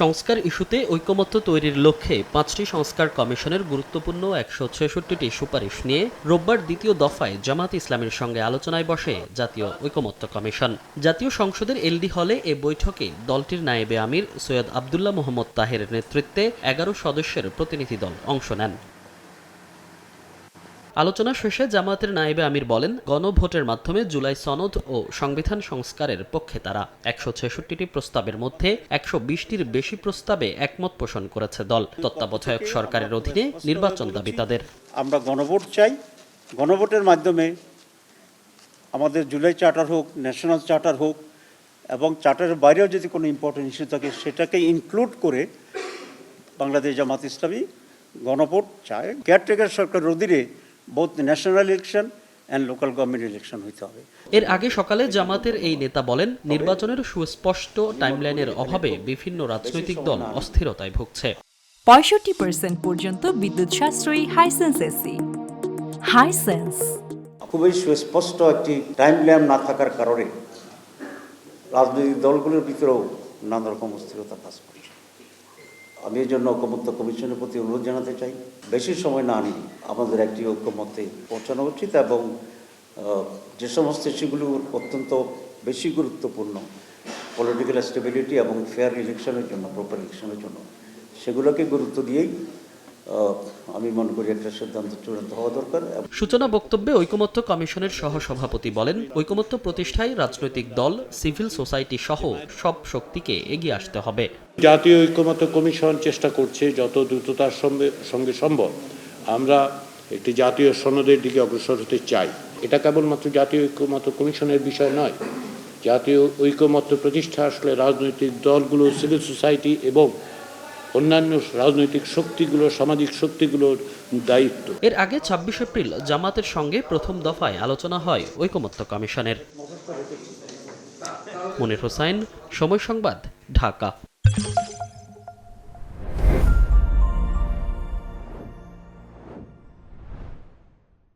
সংস্কার ইস্যুতে ঐকমত্য তৈরির লক্ষ্যে পাঁচটি সংস্কার কমিশনের গুরুত্বপূর্ণ একশো ছেষট্টিটি সুপারিশ নিয়ে রোববার দ্বিতীয় দফায় জামাত ইসলামের সঙ্গে আলোচনায় বসে জাতীয় ঐকমত্য কমিশন। জাতীয় সংসদের এলডি হলে এ বৈঠকে দলটির নায়েবে আমির সৈয়দ আবদুল্লাহ মোহাম্মদ তাহের নেতৃত্বে এগারো সদস্যের প্রতিনিধি দল অংশ নেন। আলোচনা শেষে জামায়াতের নায়েবে আমির বলেন, গণভোটের মাধ্যমে জুলাই সনদ ও সংবিধান সংস্কারের পক্ষে তারা একশো ছেষট্টিটি প্রস্তাবের মধ্যে একশো বিশটির বেশি প্রস্তাবে একমত পোষণ করেছে দল। তত্ত্বাবধায়ক সরকারের অধীনে নির্বাচন দাবি তাদের। আমরা গণভোট চাই। গণভোটের মাধ্যমে আমাদের জুলাই চার্টার হোক, ন্যাশনাল চার্টার হোক, এবং চার্টারের বাইরেও যদি কোনো ইম্পর্টেন্ট ইস্যু থাকে, সেটাকে ইনক্লুড করে বাংলাদেশ জামাত ইসলামী গণভোট চায়। কেয়ারটেকার সরকারের অধীনে both national election and local government election হইতে হবে। এর আগে সকালে জামাতের এই নেতা বলেন নির্বাচনের সুস্পষ্ট টাইমলাইনের অভাবে বিভিন্ন রাজনৈতিক দল অস্থিরতায় ভুগছে। পঁয়ষট্টি পার্সেন্ট পর্যন্ত বিদ্যুৎ সাশ্রয়ী হাইসেন্স এসি। হাইসেন্স খুবই সুস্পষ্ট একটি টাইম ল্যাম্প না থাকার কারণে রাজনৈতিক দলগুলোর ভিতরেও নানা রকম অস্থিরতা কাজ করছে। আমি এই জন্য ঐক্যমত্য কমিশনের প্রতি অনুরোধ জানাতে চাই। বেশি সময় না নিয়ে আমাদের একটি ঐক্যমত্যে পৌঁছানো উচিত এবং যে সমস্ত ইস্যুগুলো অত্যন্ত বেশি গুরুত্বপূর্ণ পলিটিক্যাল স্টেবিলিটি এবং ফেয়ার ইলেকশনের জন্য প্রপার ইলেকশনের জন্য, সেগুলোকে গুরুত্ব দিয়েই আমি মনে করি একটা সিদ্ধান্ত চূড়ান্ত হওয়া দরকার। সূচনা বক্তব্যে ঐকমত্য কমিশনের সহসভাপতি বলেন ঐকমত্য প্রতিষ্ঠায় রাজনৈতিক দল সিভিল সোসাইটি সহ সব শক্তিকে এগিয়ে আসতে হবে। জাতীয় ঐক্যমত্য কমিশন চেষ্টা করছে যত দ্রুততার সঙ্গে সঙ্গে সম্ভব। আমরা একটি জাতীয় সনদের দিকে অগ্রসর হতে চাই। এটা কেবলমাত্র জাতীয় ঐক্যমত্য কমিশনের বিষয় নয়। জাতীয় ঐক্যমত্য প্রতিষ্ঠা আসলে রাজনৈতিক দলগুলো সিভিল সোসাইটি এবং অন্যান্য রাজনৈতিক শক্তিগুলো, সামাজিক শক্তিগুলোর দায়িত্ব। এর আগে ছাব্বিশ এপ্রিল জামাতের সঙ্গে প্রথম দফায় আলোচনা হয় ঐকমত্য কমিশনের। মনির হোসাইন, সময় সংবাদ, ঢাকা।